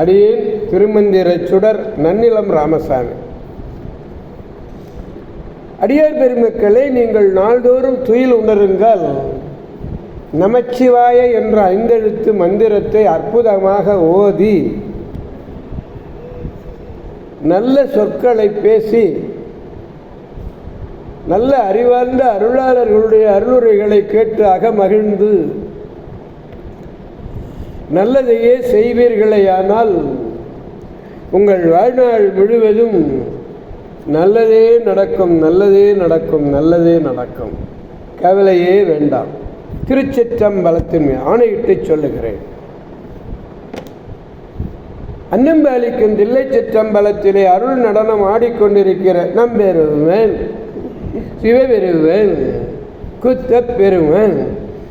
அடியேன் திருமந்திர சுடர் நன்னிலம் ராமசாமி. அடியார் பெருமக்களை நீங்கள் நாள்தோறும் துயில் உணருங்கள். நமச்சிவாய என்ற ஐந்தெழுத்து மந்திரத்தை அற்புதமாக ஓதி நல்ல சொற்களை பேசி நல்ல அறிவார்ந்த அருளாளர்களுடைய அருளுரைகளை கேட்டு அகமகிழ்ந்து நல்லதையே செய்வீர்களேயானால் உங்கள் வாழ்நாள் முழுவதும் நல்லதே நடக்கும் நல்லதே நடக்கும் நல்லதே நடக்கும். கவலையே வேண்டாம். திருச்சிற்றம்பலத்தின் மேல் ஆணையிட்டு சொல்லுகிறேன். அன்னம்பாலிக்கும் தில்லை சிற்றம்பலத்திலே அருள் நடனம் ஆடிக்கொண்டிருக்கிற நம்பெருவன் சிவபெருவன் குத்த பெருவன்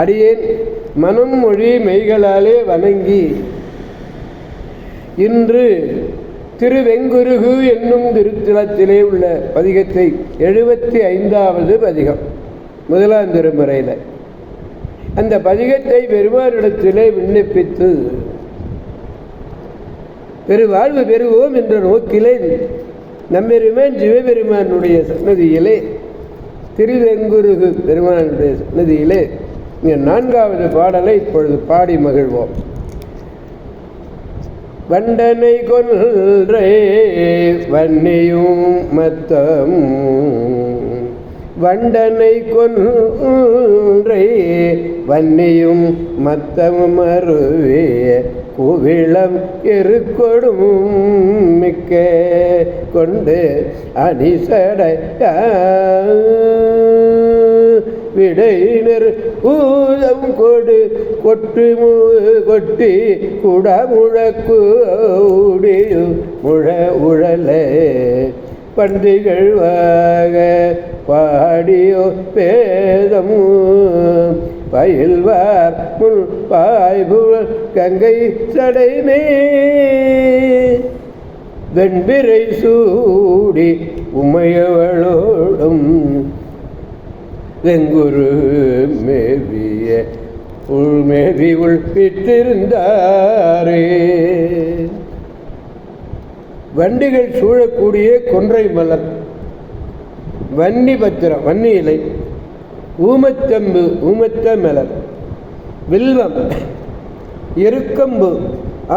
அடியேன் மனம் மொழி மெய்களாலே வணங்கி. இன்று திருவெங்குருகு என்னும் திருத்தலத்திலே உள்ள பதிகத்தை எழுபத்தி ஐந்தாவது பதிகம் முதலாம் திருமுறையில். அந்த பதிகத்தை பெருமானிடத்திலே விண்ணப்பித்து பெருவாழ்வு பெறுவோம் என்ற நோக்கிலே நம்பெருமான் சிவபெருமானுடைய சன்னதியிலே திருவெங்குருகு பெருமானுடைய சன்னதியிலே நான்காவது பாடலை இப்பொழுது பாடி மகிழ்வோம். வண்டனை கொன்றே வன்னியும் மத்தம். வண்டனை கொன்றே வன்னியும் மத்தம் அருவே குவிளம் எருக்கொடும் மிக்க கொண்டு அணிசடை விடையினர் ஊதம் கொடு கொட்டு கொட்டி குட குடமுழக்கு முழ உழலே. பன்றிகள் வாக பாடியோ பேதம் பயில்வார் முன் பாய்புழல் கங்கை சடைமே. வெண்பிரை சூடி உமையவளோடும் வெங்குரு மேவிய உள்மேவி உள்பிட்டிருந்தாரே வண்டிகள் சூழக்கூடிய கொன்றை மலர் வன்னி பத்திரம் வன்னி இலை ஊமத்தம்பு ஊமத்த மலர் வில்வம் எருக்கம்பு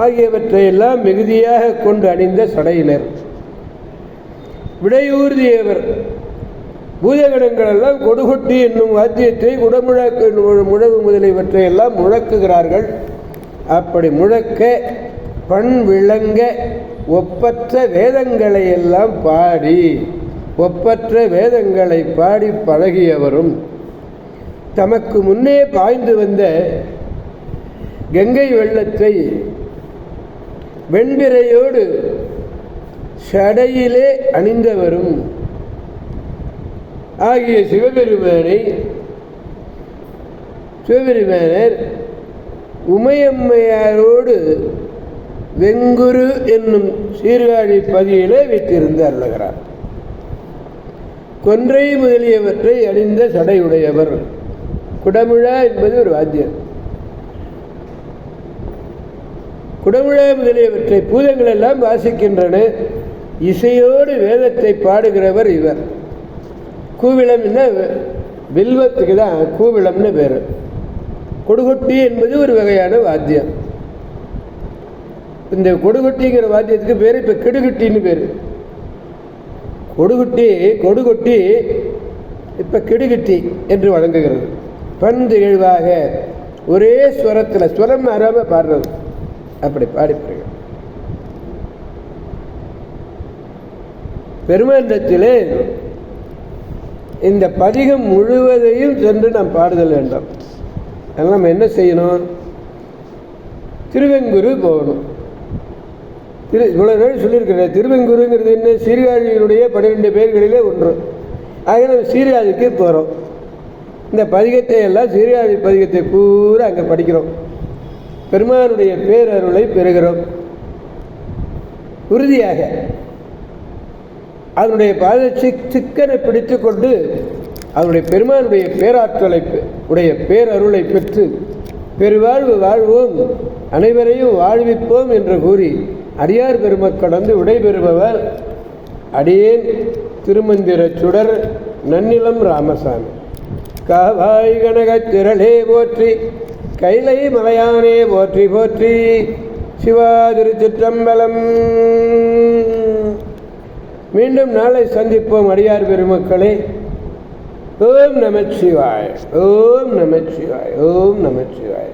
ஆகியவற்றையெல்லாம் மிகுதியாக கொண்டு அணிந்த சடையினர். விடையூர்தியவர் பூதகணங்கள் எல்லாம் கொடுகொட்டி என்னும் வாத்தியத்தை குடமுழக்கு என்னும் முழவு முதலியவற்றை எல்லாம் முழக்குகிறார்கள். அப்படி முழக்க பண் விளங்க ஒப்பற்ற வேதங்களை எல்லாம் பாடி ஒப்பற்ற வேதங்களை பாடி பழகியவரும். தமக்கு முன்னே பாய்ந்து வந்த கங்கை வெள்ளத்தை வெண்பிறையோடு சடையிலே அணிந்தவரும். ஆகிய சிவபெருமானை சிவபெருமானர் உமையம்மையாரோடு வெங்குரு என்னும் சீர்காழி பதியிலே வைத்திருந்து அருளுகிறார் கொன்றை முதலியவற்றை அணிந்த சடையுடையவர். குடமுழா என்பது ஒரு வாத்தியம் குடமுழா முதலியவற்றை பூதங்கள் எல்லாம் வாசிக்கின்றன. இசையோடு வேதத்தை பாடுகிறவர் இவர். கூவிளம்னா வில்வத்துக்கு தான் கூவிளம்னு பேர். கொடுகொட்டி என்பது ஒரு வகையான வாத்தியம். இந்த கொடுகொட்டிங்கிற வாத்தியத்துக்கு பேர் இப்போ கிடுகுட்டின்னு பேர். கொடுகுட்டி கொடுகொட்டி இப்போ கிடுகுட்டி என்று வழங்குகிறது. பண் திகழ்வாக ஒரே ஸ்வரத்தில் ஸ்வரம் மாறாமல் பாடுறது. அப்படி பாடி பெருமாண்டத்திலே இந்த பதிகம் முழுவதையும் சென்று நாம் பாடுதல் வேண்டும். அதனால் நம்ம என்ன செய்யணும்? திருவெங்குரு போகணும். திரு இவ்வளோ நாள் சொல்லியிருக்கிறேன் திருவெங்குருங்கிறது என்ன? சீர்காழியினுடைய பன்னிரெண்டு பேர்களிலே ஒன்று. ஆக நம்ம சீர்காழிக்கு போகிறோம் இந்த பதிகத்தை எல்லாம் சீர்காழி பதிகத்தை பூரா அங்கே படிக்கிறோம். பெருமானுடைய பேரருளை பெறுகிறோம். உறுதியாக அதனுடைய பாத சிக் சிக்கனை பிடித்து கொண்டு அவருடைய பெருமானுடைய பேராற்றலை உடைய பேரருளை பெற்று பெருவாழ்வு வாழ்வோம் அனைவரையும் வாழ்விப்போம் என்று கூறி அடியார் பெருமக்கடந்து விடைபெறுபவர் அடியேன் திருமந்திரச் சுடர் நன்னிலம் ராமசாமி. காவாய் கனகத் திரளே போற்றி கைலை மலையானே போற்றி போற்றி சிவா திருச்சிற்றம்பலம். மீண்டும் நாளை சந்திப்போம் அடியார் பெருமக்களே. ஓம் நமச்சிவாய் ஓம் நமச்சிவாய் ஓம் நமச்சிவாய்.